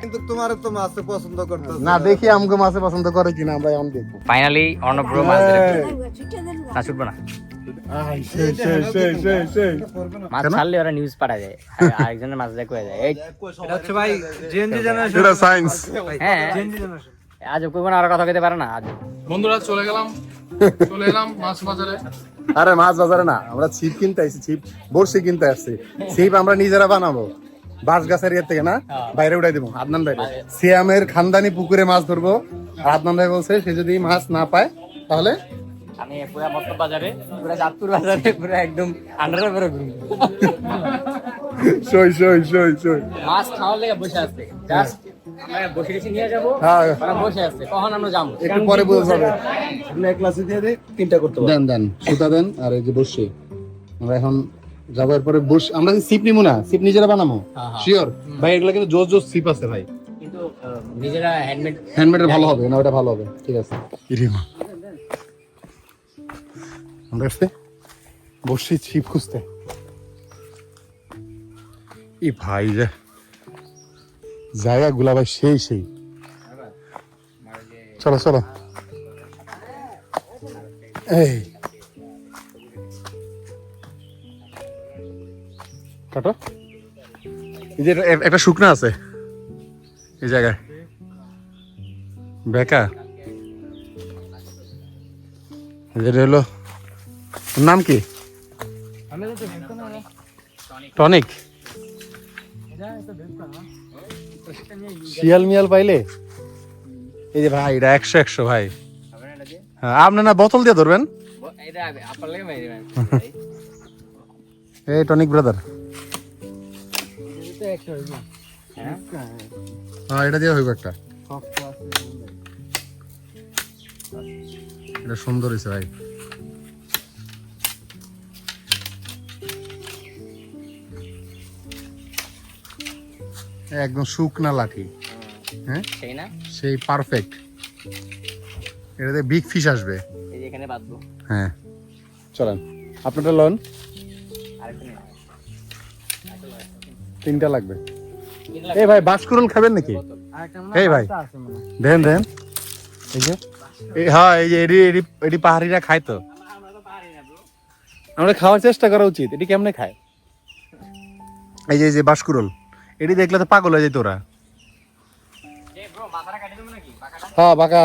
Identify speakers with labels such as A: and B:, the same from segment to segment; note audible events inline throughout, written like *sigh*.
A: কিন্তু তোমার তো মাছ পছন্দ করতে
B: না দেখি আমাকে মাছে পছন্দ করে কিনা আমরা এখন দেখব।
C: ফাইনালি অর্ণব্র মাছ ধরে না ছুটবো না। মাছ ছাড়লে ওরা নিউজ পাঠা যায় আর- আরেকজনের মাছ দেখে যায়।
A: এটা হচ্ছে ভাই জেনজি জেনারেশন
B: এটা সায়েন্স
C: হ্যাঁ। আজ কইব না আর কথা কইতে পারে না আজ
D: বন্ধুরা চলে গেলাম। চলে এলাম মাছ বাজারে।
B: আরে মাছ বাজারে না আমরা ছিপ কিনতে আসছি ছিপ বড়শি কিনতে আসছি। ছিপ আমরা নিজেরা বানাবো। বাঁশ গাছের ইয়ে থেকে না বাইরে উঠাই দেবো আদনান বাইরে। সিয়ামের খানদানি পুকুরে মাছ ধরবো আর আদনান ভাই বলছে সে যদি মাছ না পায় তাহলে?
C: আমি পুরা মতলব বাজারে পুরা চাঁদপুর বাজারে পুরা একদম আন্ডারে পরে ঘুরবো।
B: সই সই সই সই।
C: মাছ খাওয়ার লেগে বসে আছে। জাস্ট আমরা বসে গেছি নিয়ে যাব।
B: হ্যাঁ।
C: ওরা বসে আছে কখন আমরা যাব?
B: একটু পরে বোঝা যাবে
A: এক ক্লাসে দিয়ে দিই তিনটা করতে
B: দেন দেন সুতা দেন আর এই যে বসে আমরা এখন যাব এরপরে বস আমরা সিপ নিবো না? সিপ নিজেরা বানাবো?
C: হ্যাঁ, হ্যাঁ।
B: শিওর ভাই এগুলো কিন্তু জোস জোস সিপ আছে ভাই।
C: কিন্তু নিজেরা হ্যান্ডমেড
B: হ্যান্ডমেডের ভালো হবে না ওটা ভালো হবে ঠিক আছে। আমরা আসতে বসছি ছিপ খুঁজতে। ভাই রে জায়গা গুলা ভাই সেই সেই। চলো চলো। এই। কাটো। এই যে এটা- একটা শুকনা আছে। এই জায়গায়। বেকা। এটা হলো নাম কি? টনিক শিয়াল মিয়াল পাইলে? এই যে ভাই এটা একশো একশো ভাই। হ্যাঁ আপনি না বোতল দিয়ে ধরবেন? এই টনিক ব্রাদার। হ্যাঁ এটা দিয়ে হইব একটা। এটা সুন্দর হয়েছে ভাই। একদম শুকনা লাঠি। হ্যাঁ?
C: সেই না?
B: সেই পারফেক্ট এটাতে বিগ ফিশ আসবে।
C: এই যে এখানে বাঁধবো।
B: হ্যাঁ। চলেন আপনারটা লন। তিনটা লাগবে। এই ভাই বাসকুরল খাবেন নাকি? এই ভাই দেন দেন। এই যে। হ্যাঁ এই যে এডি এডি এডি পাহাড়িরা খায় তো। আমরা খাওয়ার চেষ্টা করা উচিত। এটি কেমনে খায়? এই যে এই যে বাসকুরল। এটি দেখলে তো পাগল হয়ে যায় ওরা হ্যাঁ বাঁকা।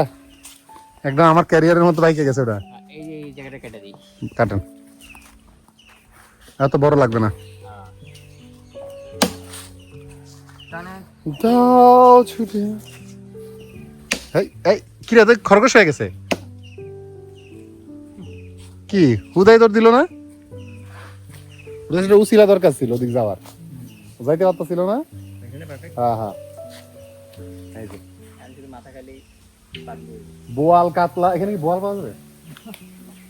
B: একদম আমার ক্যারিয়ারের মতো বাইকে গেছে ওটা।
C: এই এই জায়গাটা কেটে দিই।
B: কাটেন। এত বড় লাগবে না। দাও ছুটে। এই এই কি রে খরগোশ হয়ে গেছে? কি হুদাই তোর দিল না? উসিলা দরকার ছিল ওদিক যাওয়ার। যাইতে পারতো ছিল না? হ্যাঁ হ্যাঁ। এই যে।
C: মাথা খালি
B: বোয়াল কাতলা এখানে কি বোয়াল পাওয়া যাবে?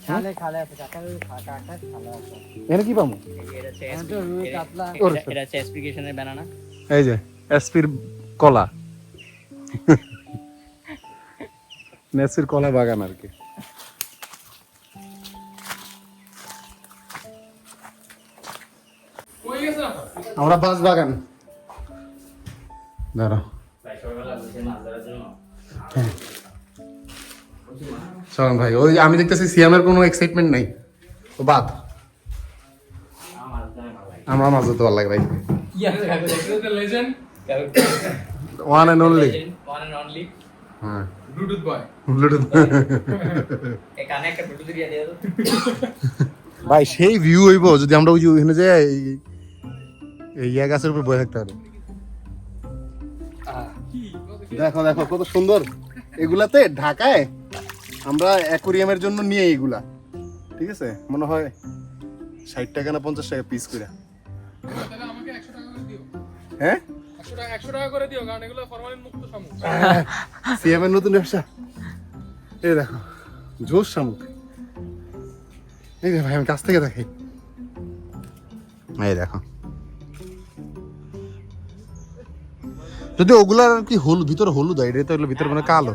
C: খালে খালে আছে কাকা কাকা কাকা খালে আছে।
B: এখানে কি পাবো?
C: এটা হচ্ছে
B: ওরে
C: এটা- এটা হচ্ছে এক্সপ্লিকেশনের ব্যানানা
B: এই যে এসপির কলা। নেসির কলা বাগান আর কি।
D: কই গেছে? না
B: আমরা বাস বাগান। দাঁড়াও। চলুন ভাই ওই আমি দেখতেছি সিয়ামের কোনো এক্সাইটমেন্ট নাই। ও বাদ। আমরা মাছ ধরতে ভালো লাগে ভাই। One and only
C: one and only
B: হ্যাঁ।
D: Bluetooth boy
B: Bluetooth।
C: এখানে একটা ব্লুটুথ দিয়ে দিয়ে। দাও
B: ভাই সেই ভিউ হইব যদি আমরা ওই ওখানে যে এই- এই ইয়া গাছের উপর বসে থাকতে পারি। দেখো দেখো কত সুন্দর। এগুলাতে ঢাকায় আমরা অ্যাকোরিয়ামের জন্য নিয়ে এগুলা। ঠিক আছে? মনে হয় ষাট টাকা না পঞ্চাশ টাকা পিস করে। হ্যাঁ? নতুন ব্যবসা? দেখো, জোশ শামুক। দেখো আমি থেকে দেখাই এই দেখো। যদি ওগুলার আর কি হলুদ ভিতরে হলুদ হয় এটা তো হলো ভিতরে মানে কালো।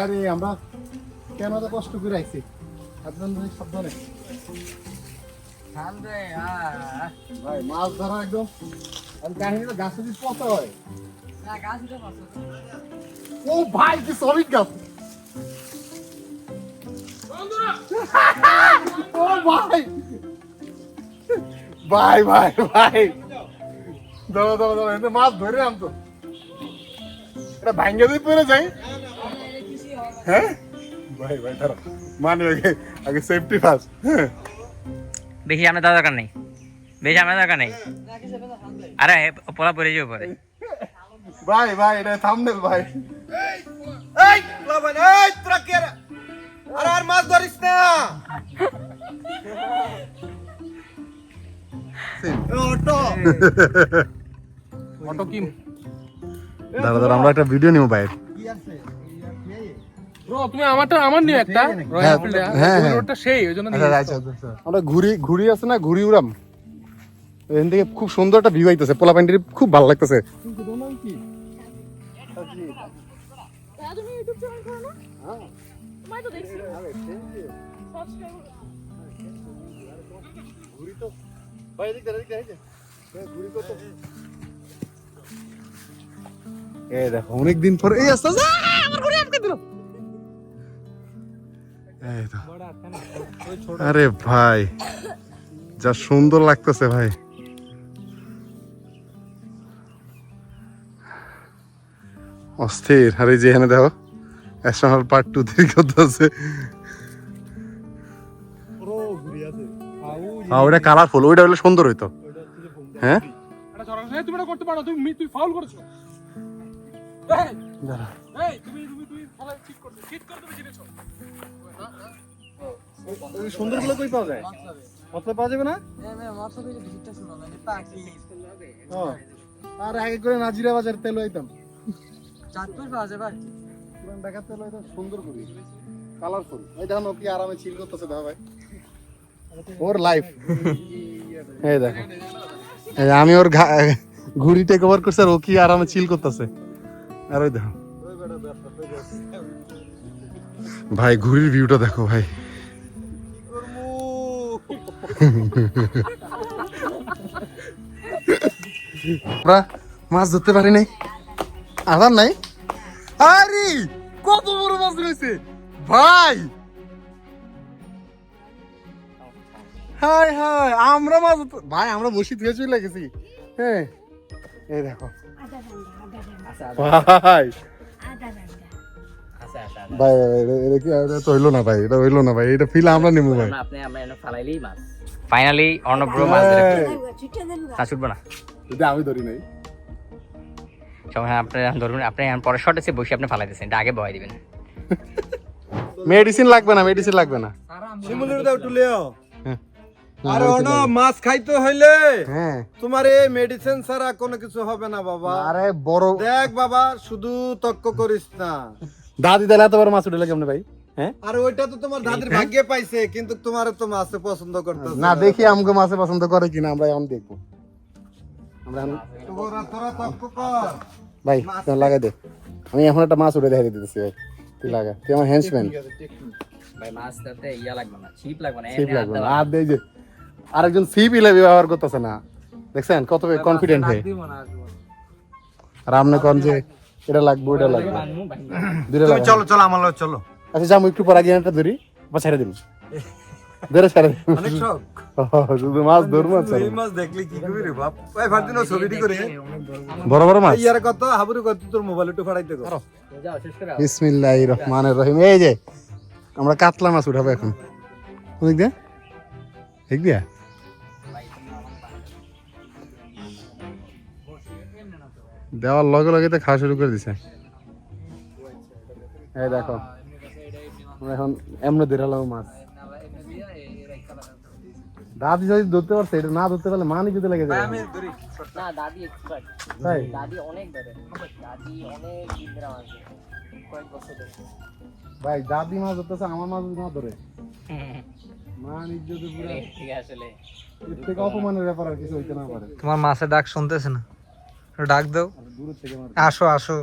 C: আরে
B: আমরা কেন কষ্ট করে আইছি? আপনার সাবধানে। ভাই মাছ ধরা একদম কাহিনীটা গাছে যদি পচা হয়। ও ভাই কি সলিড গাছ। ও ভাই ভাই ভাই। ভাই দাঁড়া দাঁড়া দাঁড়া এতে মাছ ধরে আনতো এটা ভাঙ্গে দিয়ে পড়ে যাই হ্যাঁ? ভাই ভাই দাঁড়া মানে আগে আগে সেফটি ফার্স্ট হ্যাঁ?
C: বেশি আমরা দেওয়ার দরকার নেই? বেশি আমরা দরকার নেই? আরে পোলা পরে যাব পরে।
B: ভাই ভাই এটা থামনেল ভাই।
A: এই তোরা কে? আরে আর মাছ ধরিস না। অটো। *laughs*
D: অটো
B: আমরা একটা ভিডিও নিব
D: তুমি আমারটা আমার নিও একটা। রয়্যাল
B: হ্যাঁ,
D: ওই। সেই ওই জন্য
B: আমরা ঘুরি ঘুরি আছে না ঘুরি উড়াম। এখান থেকে খুব সুন্দর একটা ভিউ আইতেছে পোলা খুব ভালো লাগতেছে।
E: তো।
B: এই দেখো অনেকদিন পরে এই আস্তে আস্তে, আমার ঘুড়ি আটকে দিল। এই তো। আরে ভাই যা সুন্দর লাগতেছে ভাই। অস্থির আর এই যে এখানে দেখো। অ্যাশনাল পার্ট টু থ্রি করতেছে হ্যাঁ ওটা কালারফুল ওইটা হলে সুন্দর হইতো হ্যাঁ
D: তুমি এটা করতে পারো তুমি তুমি ফাউল করেছ এই, এই তুমি তুমি তুমি খেলা ঠিক করছ ঠিক করে তুমি জিতেছো
A: সুন্দর কই পাওয়া যায় কত পাওয়া যাবে না
B: আর আগে করে নাজিরা বাজার তেল হইতাম
C: চাঁদপুর পাওয়া যাবে
B: পুরান ঢাকার তেল হইতাম সুন্দর করি। কালারফুল ওই দেখো কি আরামে চিল করতেছে দাও ভাই। ওর লাইফ এই দেখো। এই আমি ওর ঘা- ঘুড়ি টেক ওভার করছে আর ও কি আরামে চিল করতেছে। আর ওই দেখো। ভাই, ঘুড়ির ভিউটা দেখো ভাই। আমরা মাছ ধরতে পারি নাই। আধার নাই? আরে! কত বড় মাছ রয়েছে ভাই হাই হাই আমরা মাছ ভাই আমরা বসি থেকে চলে গেছি। হ্যাঁ। এই দেখো। ভাই। ভাই এটা- কি এটা তো হইল না ভাই এটা হইল না ভাই এটা ফিল আমরা নেব ভাই।
C: আপনি আমরা এনে ফালাইলেই মাছ। ফাইনালি অর্ণব ব্রো মাছ ধরে না ছুটবো না।
B: এটা আমি ধরি নাই।
C: সময় আপনি ধরুন আপনি এখন পরের শট বসে আপনি ফালাই এটা আগে বয় দিবেন। *laughs*
B: মেডিসিন লাগবে না মেডিসিন লাগবে না।
A: শিমুলের দাও টুলিও
B: হ্যাঁ।
A: আরে অনো মাছ খাইতে হইলে
B: হ্যাঁ।
A: তোমার এই মেডিসিন ছাড়া কোনো কিছু হবে না বাবা।
B: আরে বড়
A: দেখ বাবা শুধু তক্ক করিস না।
B: দাদি তাহলে এত বড় মাছ উঠে কেমনে ভাই? হ্যাঁ?
A: আর ওইটা তো তোমার দাদির ভাগ্যে পাইছে কিন্তু তোমার তো মাছ পছন্দ করতেছে
B: না। দেখি আমাকে মাছে পছন্দ করে কিনা আমরা এখন দেখব। আমরা
A: তোরা তোরা তক্ক কর।
B: ভাই তুই লাগাই দে। আমি এখন একটা মাছ উঠে দেখে দিতেছি ভাই। তুই লাগা। তুই আমার হ্যান্ডসম্যান
C: ভাই মাছ ইয়া লাগবে না ছিপ লাগবে না
B: সিপ লাগবে না। আর দেই যে আরেকজন ইলে ব্যবহার করতেছে না। দেখছেন? কত কনফিডেন্ট হে। আর কোন যে এটা লাগবে ওটা লাগবে।
A: চলো চলো আমার লগে চলো।
B: আচ্ছা যাব একটু পর আগে একটা ধরি বা ছেড়ে ধরে ছেড়ে
A: অনেক শখ।
B: শুধু মাছ ধরবো
A: এই মাছ দেখলে কি করবি রে বাপ? ফারদিন ছবিটি করে।
B: বড় বড় মাছ।
A: ইয়ার কত? হাবুরে কত? তোর মোবাইল একটু ফাড়াইতে কর
C: যাও, শেষ করে
B: বিসমিল্লাহির রহমানির রহিম। এই যে আমরা কাতলা মাছ উঠাবো এখন। দেখ ঠিক দিয়া। দেওয়ার লগে লগে তো খাওয়া শুরু করে দিছে। এই দেখো আমরা এখন এমনি ধরালাম মাছ। দাদি যদি ধরতে পারছে এটা না ধরতে পারলে মানি যদি লেগে যাবে
C: না দাদি expert।
B: তাই?
C: দাদি অনেক ধরে। দাদি অনেক দিন মাছ ধরে। কয়েক বছর ধরে।
B: ভাই দাদি মাছ ধরতেছে আমার মাছ না ধরে। *laughs* মান ইজ্জতে পুরো
C: ঠিক আসলে
B: এর থেকে অপমানের ব্যাপার আর কিছু হইতে না পারে।
F: তোমার মাছের ডাক শুনতেছে না? ডাক দাও।
B: দূর থেকে
F: আসো আসো।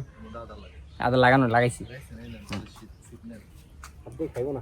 C: আদা লাগানো লাগাইছি।
B: খাইবো না।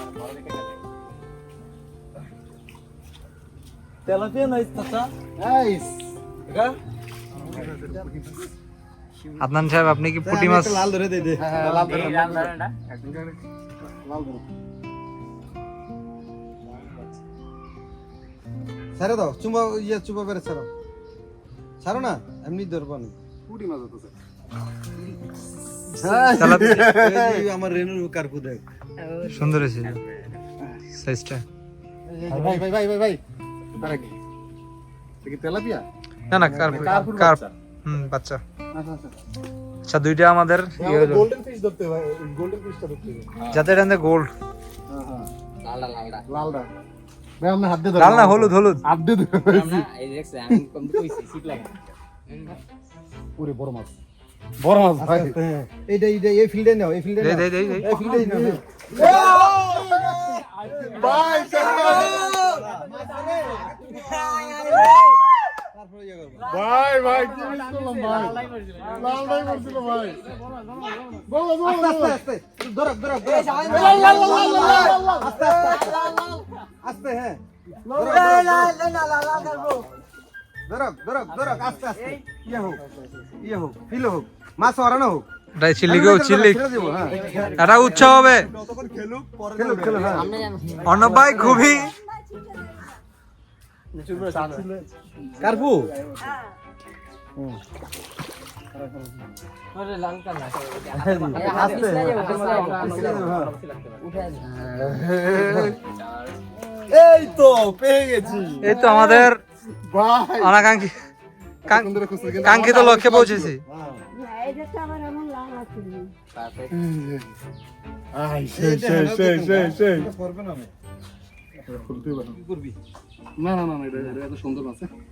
A: তেলাপিয়া চাচা।
B: নাইস।
C: আদনান সাহেব আপনি কি পুঁটি মাছ
A: লাল ধরে দে দে।
B: হ্যাঁ হ্যাঁ লাল ধরে, লাল ধরে। লাল ধরে।
A: ছাড়ো দাও চুম্বা ইয়ে চুম্বা করে ছাড়ো। ছাড়ো না এমনি ধরবো না।
B: পুঁটি মাছ স্যার।
A: আমার রেনুর কার্পু দেখ
C: সুন্দর হয়েছিল। সাইজটা
B: ভাই ভাই ভাই ভাই। ভাই কি? কি তেলাপিয়া?
C: না না কার্প কার্প হুম বাচ্চা।
B: আচ্ছা আচ্ছা।
C: আচ্ছা দুইটা আমাদের ইয়ে
B: গোল্ডেন ফিশ ধরতে ভাই গোল্ডেন ফিশটা ধরতে হবে
C: যাতে এটা গোল্ড
B: হ্যাঁ হ্যাঁ। লালটা ভাই আপনি হাত দিয়ে
C: লাল না হলুদ হলুদ।
B: হাত দিয়ে ধরে পুরে বড় মাছ। বড় মাছ ভাই।
A: এইটা এইটা এই ফিল্ডে নাও এই ফিল্ডে নাও।
C: দে দে দে।
A: এই ফিল্ডে নাও
B: ভাই।
A: আস্তে আস্তে ধরো হোক ইয়ে হোক হোক। মাছ সরানো হোক।
C: তাই চিল্লিকেও চিল্লি এটা উৎসাহ হবে। অর্ণব ভাই খুবই
A: কার্পু? এই তো পেয়ে গেছি।
C: এই তো আমাদের কাঙ্ক্ষিত লক্ষ্যে পৌঁছেছি।
A: না
B: না। না এটা এত সুন্দর আছে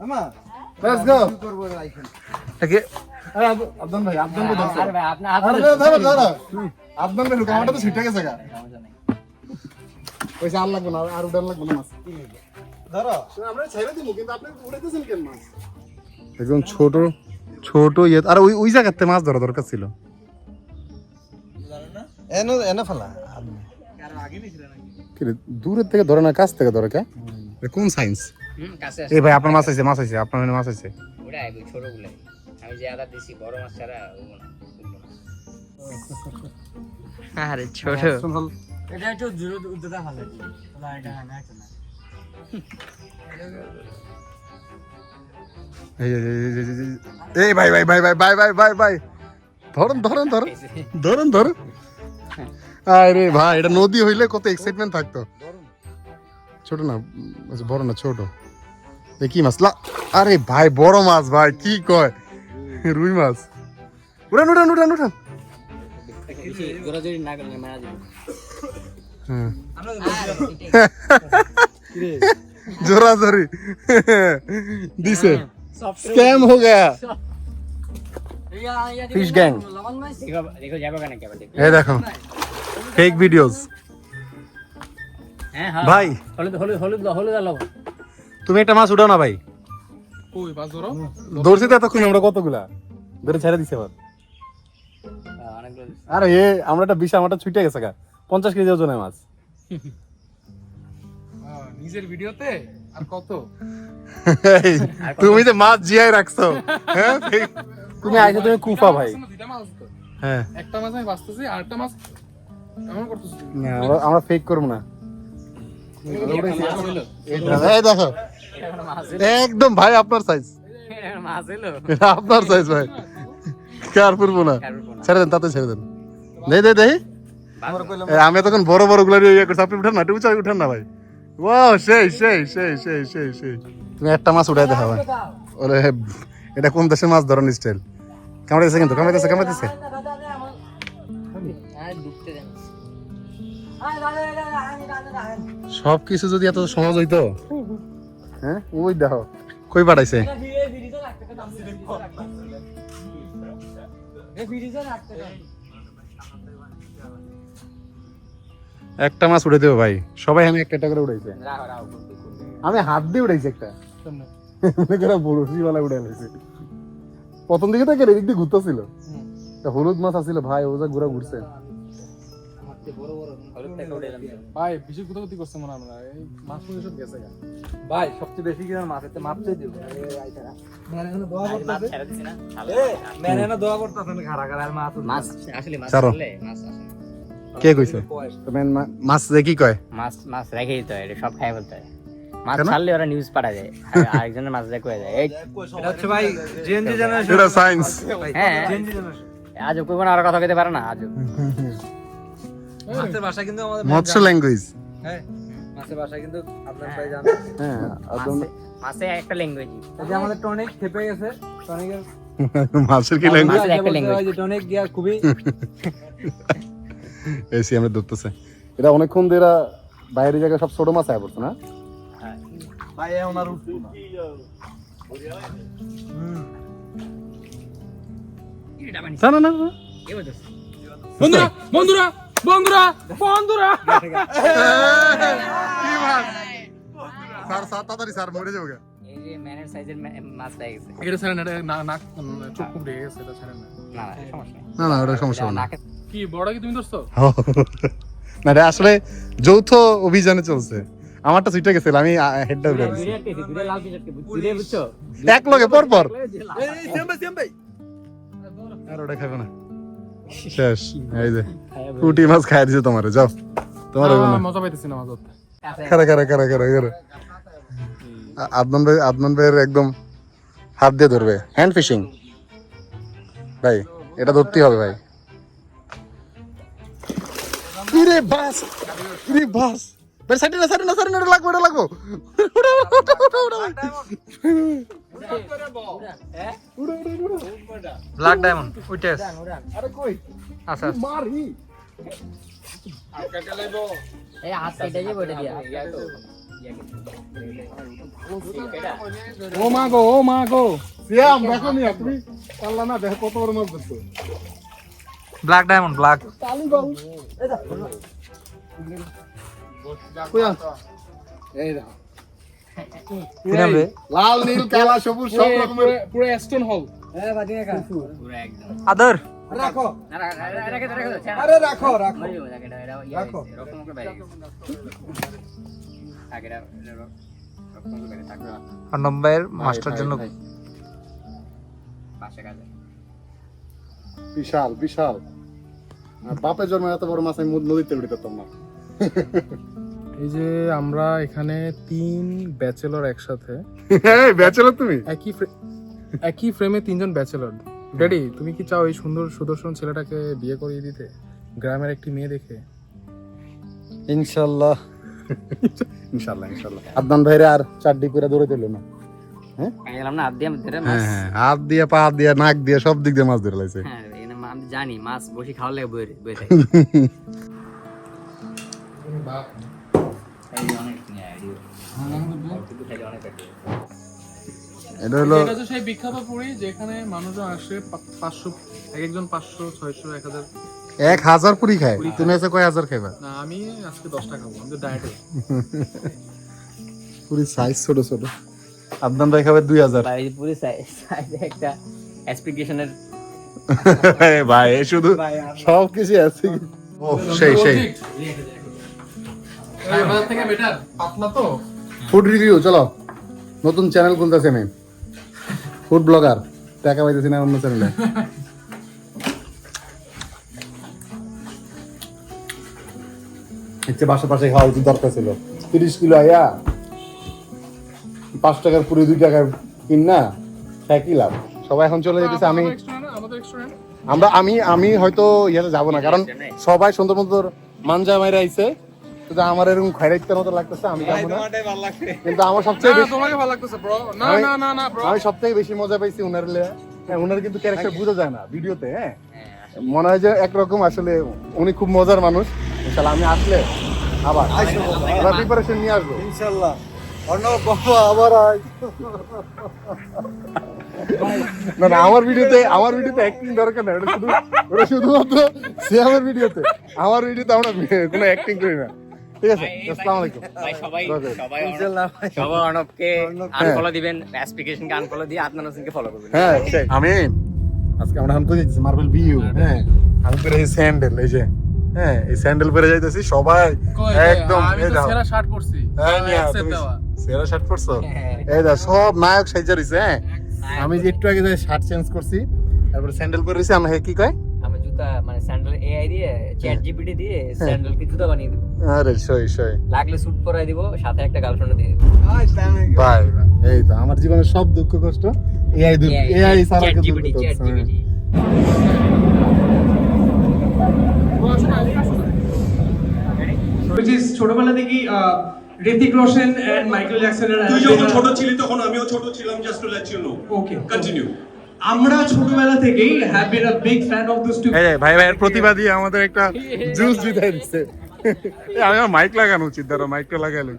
A: আমা
B: লেটস গো
A: কি করব
B: আরে ভাই আরে ধরো ধরো। আবদান ভাই ঢুকা তো ছিটে গেছে গা। পয়সা আর লাগবে না আর লাগবে না মাছ।
A: ধরো।
B: আমরা ছেড়ে দিব কিন্তু আপনি উড়াইতেছেন কেন মাছ? একদম ছোট ছোট ইয়ে। আর ওই ওই জায়গাতে মাছ ধরা দরকার ছিল।
A: এনো এনো ফেলা
B: দূরের থেকে ধরে না কাছ থেকে ধরে কে? কোন সায়েন্স? এই ভাই আপনার মাছ আছে মাছ আছে আপনার মাছ আছে।
F: ওটা ছোট আমি যে আদা দিছি বড় মাছ ছাড়া না
C: আরে ছোট।
F: এটা একটু জোরে ভালো এটা না
B: এই এই, এই, এই, এই, এই, এই ভাই ভাই ভাই ভাই ভাই ভাই ভাই ভাই। ধরুন ধরুন ধরুন। ধরুন ধরুন। আরে ভাই এটা নদী হইলে কত এক্সাইটমেন্ট থাকতো। ছোট না আচ্ছা, বড় না ছোট। দেখি মাছলা আরে ভাই বড় মাছ ভাই কি কয় রুই মাছ উড়ান উড়ান উড়ান উড়ান জোরা জোরি দিছে স্ক্যাম হো গয়া
F: फ़िश गैंग
B: देखो देखो ये देखो
F: फेक वीडियोस
B: भाई
F: হলুদ হলুদ হলুদ হলুদ
B: তুমি একটা মাছ উঠাও না ভাই।
D: কই মাছ ধরো?
B: ধরছি তো এতক্ষণ আমরা কতগুলা? ধরে ছেড়ে দিছে আবার। আরে এ আমরা একটা বিশ আমারটা ছুটে গেছে গা। পঞ্চাশ কেজি ওজনের মাছ।
D: নিজের ভিডিওতে? আর কত?
B: তুমি যে মাছ জিয়াই রাখছো হ্যাঁ? তুমি আইসে তুমি কুফা ভাই। হ্যাঁ।
D: একটা মাছ আমি বাঁচতেছি আর একটা মাছ এমন
B: না, আমরা ফেক করব না। এই দেখো। একদম ভাই আপনার সাইজ আপনার সাইজ ভাই কার পূর্ব না ছেড়ে দেন তাতে ছেড়ে দেন দেই দেই দেই আমি তখন বড় বড়গুলো ইয়ে করছি আপনি উঠেন না একটু উঁচা উঠেন না ভাই ও সেই সেই সেই সেই সেই সেই তুমি একটা মাছ উঠাই দেখা ভাই ওরে এটা কোন দেশের মাছ ধরন স্টাইল কামড়াইতেছে কিন্তু কামড়াইতেছে কামড়াইতেছে সব কিছু যদি এত সহজ হইতো হ্যাঁ? ওই দেখো, কই পাঠাইছে? একটা মাছ উঠে দেবো ভাই। সবাই আমি একটা করে উঠাইছে আমি হাত দিয়ে উঠাইছি একটা। মনে করে প্রথম দিকে তো এদিক দিয়ে ঘুরতেছিল। একটা হলুদ মাছ আছিল ভাই, ও যা ঘুরা ঘুরছে
D: ভাই বেশি করছে মনে হয় আমরা এই মাছ মুড়ি সব গেছে
F: ভাই সবচেয়ে বেশি মাপ চাই দিব।
G: মাছ ছেড়ে দিছি না।
F: মেনে না দোয়া করতেছেন খাড়া খাড়া আর মাছ
C: মাছ আসলে মাছ
B: ছাড়ো।
C: মাছ
B: কে কইছে? মাছ যে কি কয়?
C: মাছ মাছ রেখে দিতে হয় এটা সব খাই বলতে হয়। মাছ ছাড়লে ওরা নিউজ পাঠা যায় আর আরেকজনের মাছ দেখে যায় এই
F: এটা হচ্ছে ভাই জেনজি জেনারেশন
B: এটা সায়েন্স
C: হ্যাঁ।
F: জেনজি জেনারেশন
C: আজও কই আর কথা কইতে পারে না আজও। *laughs*
F: মাছের ভাষা কিন্তু আমাদের
B: মৎস্য ল্যাঙ্গুয়েজ
F: হ্যাঁ মাছের ভাষা কিন্তু আপনার ভাই জানেন
B: হ্যাঁ
C: মাছে- মাছে একটা ল্যাঙ্গুয়েজ
F: এই যে আমাদের টনিক খেপে গেছে টনিকের *laughs*
B: মাছের কি ল্যাঙ্গুয়েজ
C: একটা language।
F: টনিক গিয়া খুবই *laughs*
B: এসি আমরা ধরতেছে। এটা অনেকক্ষণ ধরে বাইরে জায়গায় সব ছোট মাছ আয় পড়ছে না?
F: ভাই ওনার না
B: না না।
D: বন্ধুরা বন্ধুরা! বন্ধুরা বন্ধুরা।
B: কি মাছ স্যার স্যার তাড়াতাড়ি স্যার মরে যাব গা।
C: এই যে ম্যানের সাইজের মাছ পেয়ে গেছে।
D: এটা ছাড়েন এটা না- নাক চোখ গেছে এটা ছাড়েন না।
C: না না সমস্যা
B: না না ওটা সমস্যা না।
D: কি বড় কি তুমি ধরছো?
B: না এটা আসলে যৌথ অভিযানে চলছে। আমারটা সুইটা গেছিল আমি হেডটা গেছি এক লগে পর পর আর ওটা খাবে না। শেষ এই যে পুটি মাছ খাই দিছে তোমারে যাও। তোমার
D: মজা পাইতেছি না মাছ
B: খারা খারা খারা খারা খারা। আদনান ভাই আদনান ভাইয়ের একদম হাত দিয়ে ধরবে। হ্যান্ড ফিশিং ভাই এটা ধরতেই হবে ভাই। ইরে বাস ইরে বাস। ভাই সাইডে না সাইডে না সাইডে না লাগবে লাগবো। ওটা ওটা ওটা ওটা
G: ব্ল্যাক ডায়মন্ড উইটেস
B: আরে কই
G: আচ্ছা
B: মারি
C: এই হাত সাইডে যে বইটা দিয়া।
D: ও মা গো ও মা গো।
B: সিয়াম দেখো নি তুমি পারলা না দেখো কত বড় মাছ ধরছো।
G: ব্ল্যাক ডায়মন্ড ব্ল্যাক
B: কই আনছ?
G: কি নাম রে
B: লাল নীল কালা সবুজ সব রকমের।
D: পুরো স্টোন হল
F: হ্যাঁ দেখা
C: পুরো একদম।
G: আদর।
F: রাখো। আরে রাখো রাখো।
C: ইয়ে
F: রাখো।
G: আর নম্বরের মাস্টার জন্য
B: বিশাল বিশাল। বাপের জন্ম এত বড় মাছ আমি নদীতে উঠে করতাম না।
D: এই যে আমরা এখানে তিন ব্যাচেলর একসাথে।
B: এই ব্যাচেলর তুমি?
D: একই একই ফ্রেমে তিনজন ব্যাচেলর। ড্যাডি তুমি কি চাও এই সুন্দর সুদর্শন ছেলেটাকে বিয়ে করিয়ে দিতে? গ্রামের একটি মেয়ে দেখে।
B: ইনশাআল্লাহ ইনশাআল্লাহ ইনশাআল্লাহ আদনান ভাইরে আর চারটি করে দৌড়ে দিল না।
C: আমি হাত দিয়ে
B: হ্যাঁ হ্যাঁ পা দিয়ে নাক দিয়ে সব দিক দিয়ে মাছ ধরে
C: হ্যাঁ, আমি জানি মাছ বসে খাওয়ার বই বই *laughs*
B: এটা হলো
D: এটা হচ্ছে সেই বিখ্যাত পুরী যেখানে মানুষজন আসে পাঁচশো এক একজন পাঁচশো ছয়শো এক হাজার
B: এক হাজার পুরি খায়? তুমি এসে কয় হাজার খাইবা?
D: না আমি আজকে দশটা খাব আমি তো ডায়েটে
B: পুরি সাইজ ছোট ছোট। আদনান ভাই খাবে দুই হাজার।
C: ভাই পুরো সাইডে একটা *laughs*
B: ভাই শুধু সব কিছু আছে। ও সেই সেই।
D: থেকে বেটার পাতলা তো।
B: ফুড রিভিউ চলো। নতুন চ্যানেল খুলতেছি আমি ফুড ব্লগার টাকা পাইতেছি না অন্য চ্যানেলে হচ্ছে বাসা পাশে খাওয়া উচিত দরকার ছিল। তিরিশ কিলো আয়া। পাঁচ টাকার পুরি দুই টাকার কিন না। হ্যাঁ কি লাভ। সবাই এখন চলে যেতেছে আমি। আমরা আমি আমি হয়তো ইয়াতে যাব না কারণ সবাই সুন্দর সুন্দর মানজা মাইরা আইছে। কিন্তু আমার এরকম খয়রাইতের মতো লাগতেছে আমি যাব না। কিন্তু আমার সবচেয়ে
D: না,
B: বেশি
D: তোমাকে ভালো লাগতেছে bro। না, না, না, না, bro।
B: আমি সব থেকে বেশি মজা পাইছি উনার লে- হ্যাঁ, উনার কিন্তু ক্যারেক্টার বোঝা যায় না ভিডিওতে হ্যাঁ। মনে হয় যে একরকম আসলে উনি খুব মজার মানুষ। ইনশাল্লাহ আমি আসলে আবার আবার প্রিপারেশন নিয়ে আসব।
A: ইনশাল্লাহ। অর্ণব বাবা আবার আয়।
B: না না আমার ভিডিওতে আমার ভিডিওতে অ্যাক্টিং দরকার না ওটা শুধু ওটা শুধুমাত্র সে আমার ভিডিওতে। আমার ভিডিওতে আমরা কোনো অ্যাক্টিং করি না। ঠিক আছে আসসালামু আলাইকুম।
C: ভাই সবাই সবাই সবাই অর্ণবকে আনফলো দিবেন আনফলো দিয়ে আদনান হোসেনকে ফলো করবেন।
B: হ্যাঁ আমি আজকে আমরা যাচ্ছি মার্বেল বিউ হ্যাঁ। আমি পরে এই স্যান্ডেল এই যে হ্যাঁ এই স্যান্ডেল পরে যাইতেছি সবাই একদম এই দাও।
D: সেরা শার্ট পরছি।
B: হ্যাঁ, তুমি সেরা শার্ট পরছো? এই দা সব নায়ক সাইজা রইছে হ্যাঁ। আমি যে একটু আগে শার্ট চেঞ্জ করছি তারপরে স্যান্ডেল পরে রইছি আমরা হে কি কয়?
C: জুতা মানে স্যান্ডেল এআই দিয়ে চ্যাট জিপিটি দিয়ে স্যান্ডেলকে জুতা বানিয়ে দিব।
B: আরে সই সই।
C: লাগলে স্যুট পরাই দিব সাথে একটা গার্লফ্রেন্ড দিয়ে দিব।
A: you.
B: এই তো আমার জীবনের সব দুঃখ কষ্ট AI AI Sara
C: chat GPT chat GPT
H: which is ছোটবেলা থেকেই ঋতিক রোশন এন্ড মাইকেল জ্যাকসনের
I: তুই যখন ছোট ছিলি তখন আমিও ছোট ছিলাম just to let you know
H: okay
I: continue
H: আমরা ছোটবেলা থেকেই have been a big fan of those two
B: এই ভাই ভাইয়ের প্রতিবাদী আমাদের একটা জুস দিতে দিচ্ছে। আমি আমার মাইক লাগানো উচিত ধরো মাইকটা লাগালে